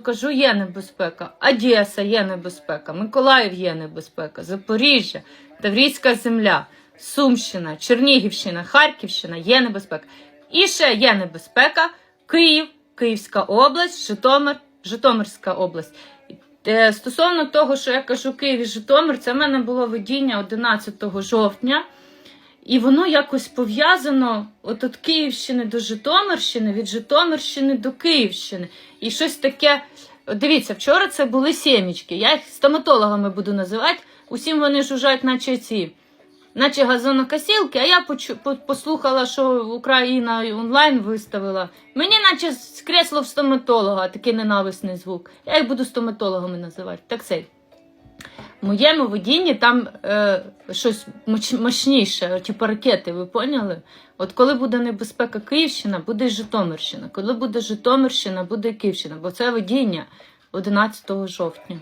кажу, є небезпека. Одеса є небезпека, Миколаїв є небезпека, Запоріжжя, Таврійська земля, Сумщина, Чернігівщина, Харківщина є небезпека. І ще є небезпека Київ, Київська область, Житомир, Житомирська область. Е, Стосовно того, що я кажу Київ і Житомир, це в мене було видіння 11 жовтня. І воно якось пов'язано от від Київщини до Житомирщини, від Житомирщини до Київщини. І щось таке. Дивіться, вчора це були сімічки. Я їх стоматологами буду називати. Усім вони жужжать, наче ці, наче газонокосілки, а я почу, по- послухала, що Україна онлайн виставила. Мені наче з кресло в стоматолога, такий ненависний звук. Я їх буду стоматологами називати. Так цей. Моєму видінні там е, щось мощніше, типу ракети, ви поняли? От коли буде небезпека Київщина, буде Житомирщина. Коли буде Житомирщина, буде Київщина, бо це видіння 11 жовтня.